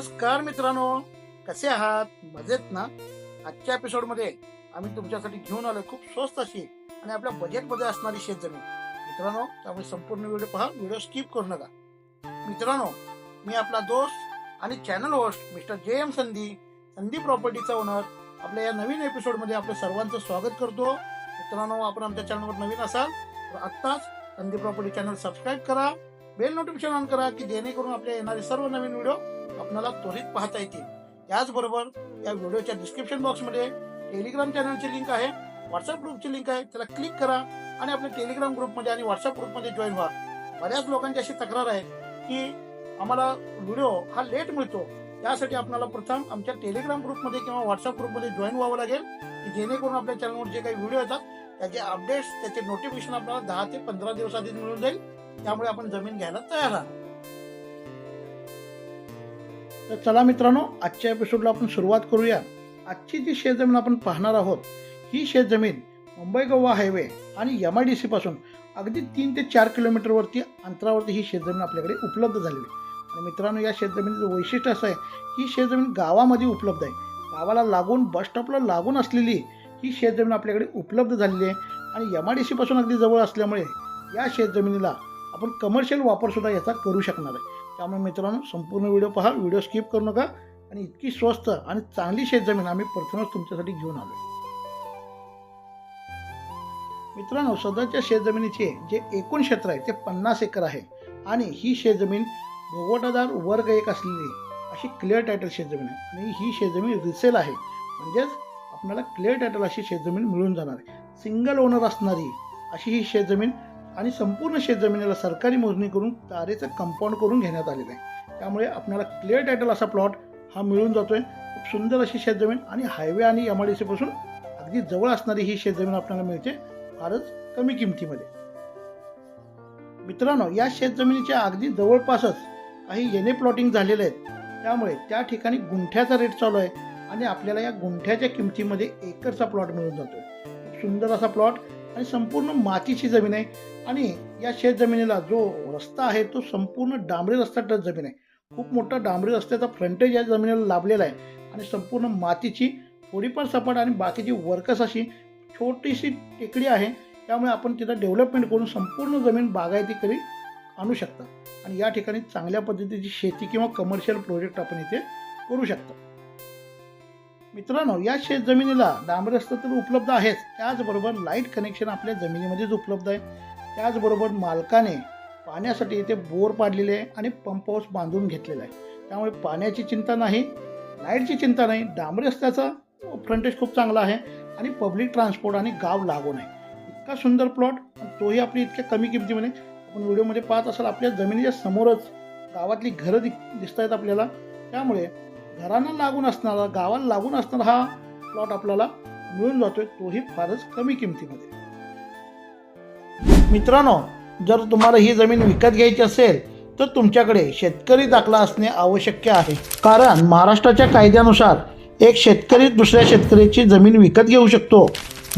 नमस्कार मित्रांनो कसे आहात? मजेत ना? आजच्या एपिसोडमध्ये आम्ही तुमच्यासाठी घेऊन आलो खूप स्वस्त अशी आणि आपल्या बजेटमध्ये असणारी शेतजमीन. मित्रांनो त्यामुळे संपूर्ण व्हिडिओ पहा व्हिडिओ स्किप करू नका. मित्रांनो मी आपला दोस्त आणि channel host mister J M Sandhi Sandhi प्रॉपर्टीचा owner आपल्या या नवीन एपिसोडमध्ये आपल्या सर्वांचं स्वागत करतो. मित्रांनो आपण आमच्या चॅनलवर नवीन असाल तर आत्ताच संधी प्रॉपर्टी चॅनल सबस्क्राईब करा. बेल नोटिफिकेशन ऑन करा की जेणेकरून आपल्या येणारे सर्व नवीन व्हिडिओ आपल्याला त्वरित पाहता येतील. त्याचबरोबर या व्हिडिओच्या डिस्क्रिप्शन बॉक्समध्ये टेलिग्राम चॅनलची लिंक आहे व्हॉट्सअप ग्रुपची लिंक आहे त्याला क्लिक करा आणि आपल्या टेलिग्राम ग्रुपमध्ये आणि व्हॉट्सअप ग्रुपमध्ये जॉईन व्हा. बऱ्याच लोकांची अशी तक्रार आहे की आम्हाला व्हिडिओ हा लेट मिळतो. त्यासाठी आपल्याला प्रथम आमच्या टेलिग्राम ग्रुपमध्ये किंवा व्हॉट्सअप ग्रुपमध्ये जॉईन व्हावं लागेल की जेणेकरून आपल्या चॅनलवर जे काही व्हिडिओ येतात त्याचे अपडेट्स त्याचे नोटिफिकेशन आपल्याला दहा ते पंधरा दिवस आधी मिळून जाईल. त्यामुळे आपण जमीन घ्यायला तयार आहात. तर चला मित्रांनो आजच्या एपिसोडला आपण सुरुवात करूया. आजची जी शेतजमीन आपण पाहणार आहोत ही शेतजमीन मुंबई गोवा हायवे आणि एम आय डी सी पासून अगदी तीन ते चार किलोमीटरवरती अंतरावरती ही शेतजमीन आपल्याकडे उपलब्ध झालेली आहे. आणि मित्रांनो या शेतजमिनीचं वैशिष्ट्य असं आहे ही शेतजमीन गावामध्ये उपलब्ध आहे. गावाला लागून बस स्टॉपला लागून असलेली ही शेतजमीन आपल्याकडे उपलब्ध झालेली आहे. आणि एम आय डी सीपासून अगदी जवळ असल्यामुळे या शेतजमिनीला आपण कमर्शियल वापरसुद्धा याचा करू शकणार आहे. त्यामुळे मित्रांनो संपूर्ण व्हिडिओ पहा व्हिडिओ स्किप करू नका आणि इतकी स्वस्त आणि चांगली शेतजमीन आम्ही प्रथमच तुमच्यासाठी घेऊन आलो मित्रांनो सध्याच्या शेतजमिनीचे जे एकूण क्षेत्र आहे ते पन्नास एकर आहे आणि ही शेतजमीन भोगवटादार वर्ग एक असलेली अशी क्लिअर टायटल शेतजमीन आहे. आणि ही शेतजमीन रिसेल आहे. म्हणजेच आपल्याला क्लिअर टायटल अशी शेतजमीन मिळून जाणार आहे. सिंगल ओनर असणारी अशी ही शेतजमीन आणि संपूर्ण शेतजमिनीला सरकारी मोजणी करून तारेचं कंपाऊंड करून घेण्यात आलेलं आहे. त्यामुळे आपल्याला क्लिअर टायटल असा प्लॉट हा मिळून जातोय. खूप सुंदर अशी शेतजमीन आणि हायवे आणि एम आय डी सीपासून अगदी जवळ असणारी ही शेतजमीन आपल्याला मिळते फारच कमी किमतीमध्ये. मित्रांनो या शेतजमिनीच्या अगदी जवळपासच काही येणे प्लॉटिंग झालेले आहेत. त्यामुळे त्या ठिकाणी गुंठ्याचा रेट चालू आहे आणि आपल्याला या गुंठ्याच्या किमतीमध्ये एकरचा प्लॉट मिळून जातो सुंदर असा प्लॉट आणि संपूर्ण मातीची जमीन आहे. आणि या शेत जमिनीला जो रस्ता आहे तो संपूर्ण डांबरी रस्ता टच जमीन आहे. खूप मोठा डांबरी रस्त्याचा फ्रंटेज या जमिनीला लाभलेला आहे. आणि संपूर्ण मातीची थोडीफार सपाट आणि बाकीची वर्कस अशी छोटीशी टेकडी आहे. त्यामुळे आपण तिथं डेव्हलपमेंट करून संपूर्ण जमीन बागायती करी आणू शकता. आणि या ठिकाणी चांगल्या पद्धतीची शेती किंवा कमर्शियल प्रोजेक्ट आपण इथे करू शकता. मित्रांनो या शेत जमिनीला डांबरी तर उपलब्ध आहेच त्याचबरोबर लाइट कनेक्शन आपल्या जमिनीमध्येच उपलब्ध आहे. त्याचबरोबर मालकाने पाण्यासाठी इथे बोर पाडलेले आहे आणि पंप हाऊस बांधून घेतलेला आहे. त्यामुळे पाण्याची चिंता नाही लाईटची चिंता नाही डांबरी रस्त्याचा फ्रंटेज खूप चांगला आहे आणि पब्लिक ट्रान्सपोर्ट आणि गाव लागून आहे. इतका सुंदर प्लॉट तोही आपली इतक्या कमी किमतीमध्ये. आपण व्हिडिओमध्ये पाहत असाल आपल्या जमिनीच्या समोरच गावातली घरं दि दिसत आहेत आपल्याला. त्यामुळे घरांना लागून असणारा गावाला लागून असणारा हा प्लॉट आपल्याला मिळून जातोय तोही फारच कमी किमतीमध्ये. मित्रांनो जर तुम्हाला ही जमीन विकत घ्यायची असेल तर तुमच्याकडे शेतकरी दाखला असणे आवश्यक आहे. कारण महाराष्ट्राच्या कायद्यानुसार एक शेतकरी दुसऱ्या शेतकऱ्याची जमीन विकत घेऊ शकतो.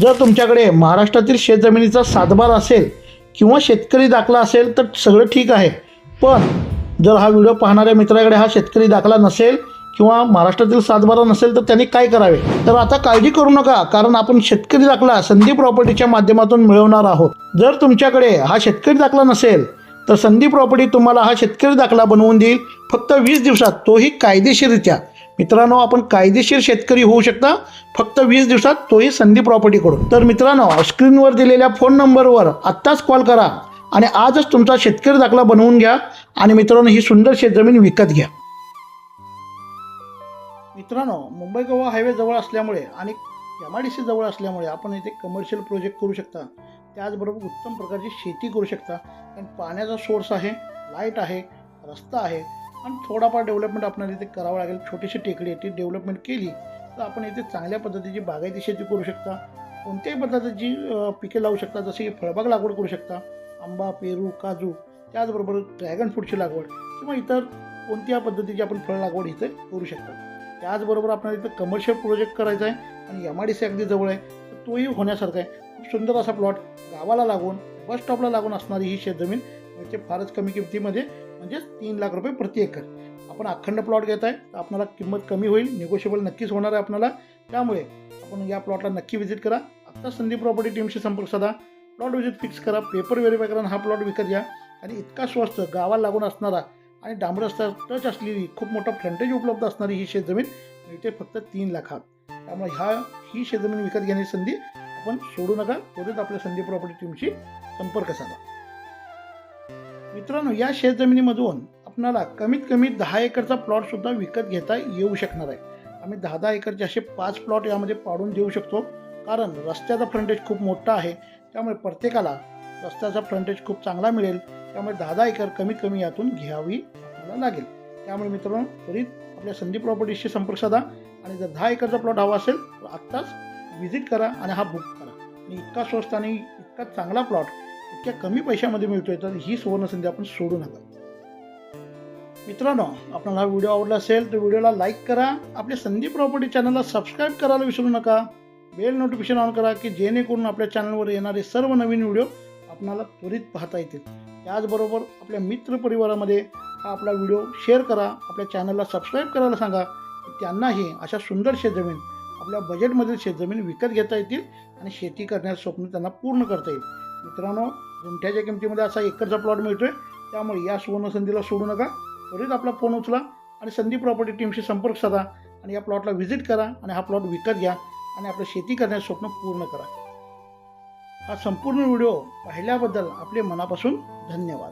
जर तुमच्याकडे महाराष्ट्रातील शेतजमिनीचा सातबार असेल किंवा शेतकरी दाखला असेल तर सगळं ठीक आहे. पण जर हा व्हिडिओ पाहणाऱ्या मित्राकडे हा शेतकरी दाखला नसेल किंवा महाराष्ट्रातील सातबारा नसेल तर त्यांनी काय करावे? तर आता काळजी करू नका कारण आपण शेतकरी दाखला संधी प्रॉपर्टीच्या माध्यमातून मिळवणार आहोत. जर तुमच्याकडे हा शेतकरी दाखला नसेल तर संधी प्रॉपर्टी तुम्हाला हा शेतकरी दाखला बनवून देईल फक्त वीस दिवसात. तोही कायदेशीररित्या. मित्रांनो आपण कायदेशीर शेतकरी होऊ शकता फक्त वीस दिवसात तोही संधी प्रॉपर्टीकडून तर मित्रांनो स्क्रीनवर दिलेल्या फोन नंबरवर आत्ताच कॉल करा आणि आजच तुमचा शेतकरी दाखला बनवून घ्या आणि मित्रांनो ही सुंदर शेतजमीन विकत घ्या. मित्रांनो मुंबई गोवा हायवे जवळ असल्यामुळे आणि एम आय डी सी जवळ असल्यामुळे आपण इथे कमर्शियल प्रोजेक्ट करू शकता. त्याचबरोबर उत्तम प्रकारची शेती करू शकता. कारण पाण्याचा सोर्स आहे लाइट आहे रस्ता आहे आणि थोडाफार डेव्हलपमेंट आपल्याला इथे करावं लागेल. छोटीशी टेकडी आहे ती डेव्हलपमेंट केली तर आपण इथे चांगल्या पद्धतीची बागायती शेती करू शकता. कोणत्याही पद्धतीची पिके लावू शकता जसे की फळबाग लागवड करू शकता. आंबा पेरू काजू त्याचबरोबर ड्रॅगन फ्रूटची लागवड किंवा इतर कोणत्या पद्धतीची आपण फळ लागवड इथे करू शकता. त्याचबरोबर आपल्याला इथं कमर्शियल प्रोजेक्ट करायचा आहे आणि एम आय डी सी अगदी जवळ आहे. तर तोही होण्यासारखा आहे. खूप सुंदर असा प्लॉट गावाला लागून बस स्टॉपला लागून असणारी ही शेतजमीन म्हणजे फारच कमी किमतीमध्ये म्हणजेच तीन लाख रुपये प्रति एकर. आपण अखंड प्लॉट घेत आहे तर आपणाला किंमत कमी होईल निगोशिएबल नक्कीच होणार आहे आपल्याला त्यामुळे आपण या प्लॉटला नक्की व्हिजिट करा. आत्ता संदीप प्रॉपर्टी टीमशी संपर्क साधा. प्लॉट व्हिजिट फिक्स करा पेपर व्हेरीफाय करा आणि हा प्लॉट विकत घ्या. आणि इतका स्वस्त गावाला लागून असणारा आणि डांबर रस्ता टच असलेली खूप मोठा फ्रंटेज उपलब्ध असणारी ही शेतजमीन मिळते फक्त तीन लाखात. त्यामुळे ह्या ही शेतजमीन विकत घेण्याची संधी आपण सोडू नका. त्वरित आपल्या संधी प्रॉपर्टी टीमशी संपर्क साधा. मित्रांनो या शेतजमिनीमधून आपणाला कमीत कमी दहा एकरचा प्लॉटसुद्धा विकत घेता येऊ शकणार आहे. आम्ही दहा दहा एकरचे असे पाच प्लॉट यामध्ये पाडून देऊ शकतो. कारण रस्त्याचा फ्रंटेज खूप मोठा आहे. त्यामुळे प्रत्येकाला रस्त्याचा फ्रंटेज खूप चांगला मिळेल. त्यामुळे दहा दहा एकर कमीत कमी यातून घ्यावी आपल्याला लागेल. त्यामुळे मित्रांनो त्वरित आपल्या संदीप प्रॉपर्टीशी संपर्क साधा आणि जर दहा एकरचा प्लॉट हवा असेल तर आत्ताच व्हिजिट करा आणि हा बुक करा. आणि इतका स्वस्त आणि इतका चांगला प्लॉट इतक्या कमी पैशामध्ये मिळतोय तर ही सुवर्ण संधी आपण सोडू नका. मित्रांनो आपल्याला हा व्हिडिओ आवडला असेल तर व्हिडिओला लाईक करा. आपल्या संदीप प्रॉपर्टी चॅनलला सबस्क्राईब करायला विसरू नका. बेल नोटिफिकेशन ऑन करा की जेणेकरून आपल्या चॅनलवर येणारे सर्व नवीन व्हिडिओ आपणाला त्वरित पाहता येतील. त्याचबरोबर आपल्या मित्रपरिवारामध्ये हा आपला व्हिडिओ शेअर करा आपल्या चॅनलला सबस्क्राईब करायला सांगा त्यांनाही अशा सुंदर शेतजमीन आपल्या बजेटमधील शेतजमीन विकत घेता येतील आणि शेती करण्याचं स्वप्न त्यांना पूर्ण करता येईल. मित्रांनो गुंठ्याच्या किमतीमध्ये असा एकरचा प्लॉट मिळतोय त्यामुळे या सुवर्णसंधीला सोडू नका. त्वरित आपला फोन उचला आणि संधी प्रॉपर्टी टीमशी संपर्क साधा आणि या प्लॉटला व्हिजिट करा आणि हा प्लॉट विकत घ्या आणि आपलं शेती करण्याचं स्वप्न पूर्ण करा. हा संपूर्ण व्हिडिओ पाहिल्याबद्दल आपले मनापासून धन्यवाद.